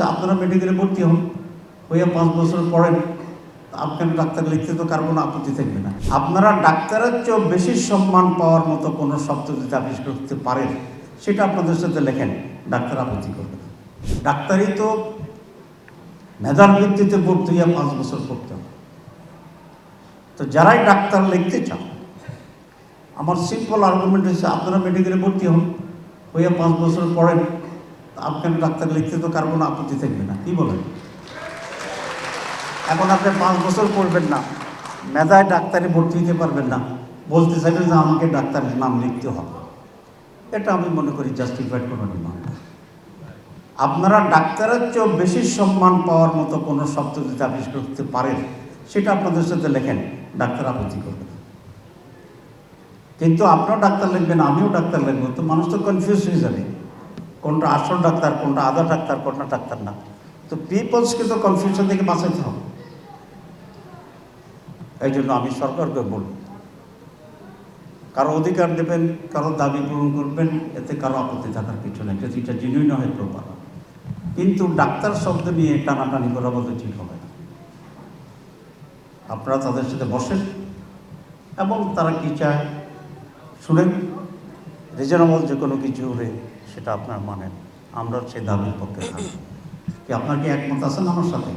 হচ্ছে আপনারা মেডিকেলে ভর্তি হন। হইয়া পাঁচ বছর পড়েন আপনার ডাক্তার লিখতে তো কার কোনো আপত্তি থাকবে না। আপনারা ডাক্তারের চেয়েও বেশি সম্মান পাওয়ার মতো কোনো শব্দ যদি আবিষ্কার করতে পারেন, সেটা আপনাদের সাথে লেখেন, ডাক্তার আপত্তি করবে না। ডাক্তারি তো মেধার ভিত্তিতে ভর্তি হইয়া পাঁচ বছর পড়তে হবে। তো যারাই ডাক্তার লিখতে চান আমার সিম্পল আর্গুমেন্ট হচ্ছে, আপনারা মেডিকেলে ভর্তি হন। হইয়া পাঁচ বছর পড়েন আপনার ডাক্তার লিখতে তো কার কোনো আপত্তি থাকবে না, কি বলেন? এখন আপনি পাঁচ বছর পড়বেন না, মেধায় ডাক্তারে ভর্তি হতে পারবেন না, বলতে চাইবেন যে আমাকে ডাক্তারের নাম লিখতে হবে। এটা আমি মনে করি জাস্টিফাইড কোনো ডিমান্ড আপনারা ডাক্তারের চেয়েও বেশি সম্মান পাওয়ার মতো কোনো শব্দ যদি আবিষ্কার করতে পারেন, সেটা আপনাদের সাথে লেখেন, ডাক্তার আপত্তি করবে কিন্তু আপনিও ডাক্তার লিখবেন, আমিও ডাক্তার লিখব, তো মানুষ তো কনফিউজ হয়ে যাবে। কোনটা আসল ডাক্তার, কোনটা আদার ডাক্তার, কোনটা ডাক্তার না। তো পিপলসকে তো কনফিউশন থেকে বাঁচাইতে হবে। এই জন্য আমি সরকারকে বলব, কারও অধিকার দেবেন কারও দাবি পূরণ করবেন, এতে কারও আপত্তি থাকার কিছু নেই যদি এটা জেনুইন হয় প্রপার কিন্তু ডাক্তার শব্দ নিয়ে টানাটানি করা বলতে ঠিক হবে না। আপনারা তাদের সাথে বসেন এবং তারা কি চায় শুনেন। রিজনেবল যে কোনো কিছু হলে সেটা আপনার মানেন আমরা সেই দাবির পক্ষে থাকি। কি আপনার কি একমত আছেন আমার সাথে?